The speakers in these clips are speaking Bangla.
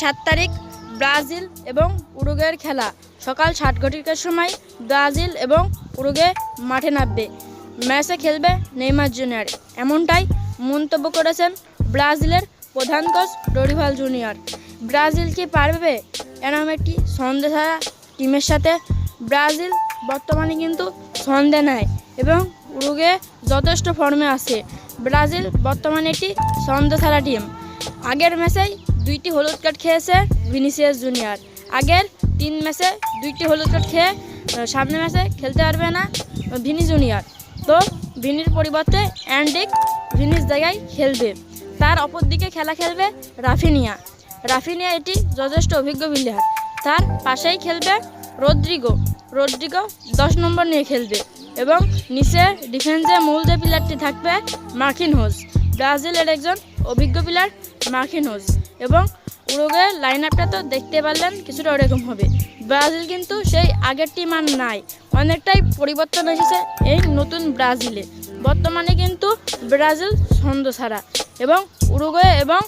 সাত তারিখ ব্রাজিল এবং উরুগুয়ের খেলা। সকাল সাত ঘটিকার সময় ব্রাজিল এবং উরুগুয়ে মাঠে নামবে। ম্যাচে খেলবে নেইমার জুনিয়র। এমনটাই মন্তব্য করেছেন ব্রাজিলের প্রধান কোচ ডরিভাল জুনিয়র। ব্রাজিল কি পারবে এরকম একটি সন্দেহারা টিমের সাথে? ব্রাজিল বর্তমানে কিন্তু সন্দেহ নেয় এবং উরুগে যথেষ্ট ফর্মে আছে। ব্রাজিল বর্তমানে একটি সন্দেহারা টিম। আগের ম্যাচেই দুইটি হলুদ কার্ড খেয়েছে ভিনিসিয়াস জুনিয়র। আগের তিন ম্যাচে দুইটি হলুদ কার্ড খেয়ে আহ, সামনের ম্যাচে খেলতে পারবে না ভিনি জুনিয়র। তো ভিনির পরিবর্তে অ্যান্ডিক ভিনিস জায়গায় খেলবে। তার অপর দিকে খেলা খেলবে রাফিনিয়া। রাফিনিয়া এটি যথেষ্ট অভিজ্ঞ প্লেয়ার। তার পাশেই খেলবে রদ্রিগো। রদ্রিগো দশ নম্বর নিয়ে খেলবে এবং নিচে ডিফেন্সে মূল যে প্লেয়ারটি থাকবে মার্কিন হোস ব্রাজিলের একজন অভিজ্ঞ প্লেয়ার মার্কিন হোস এবং উরুগুয়ের লাইন আপটা তো দেখতে পারলেন কিছুটা ওরকম হবে। ব্রাজিল কিন্তু সেই আগের টিম আর নাই। অনেকটাই পরিবর্তন এসেছে এই নতুন ব্রাজিলে। বর্তমানে কিন্তু ব্রাজিল ছন্দ ছাড়া এবং উরুগুয়ে এবং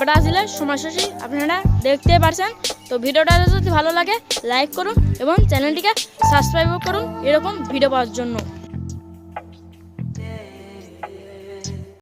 ব্রাজিলের সময়সূচি আপনারা দেখতে পারছেন। তো ভিডিওটা যদি ভালো লাগে লাইক করুন এবং চ্যানেলটিকে সাবস্ক্রাইবও করুন। এরকম ভিডিও পাওয়ার জন্য।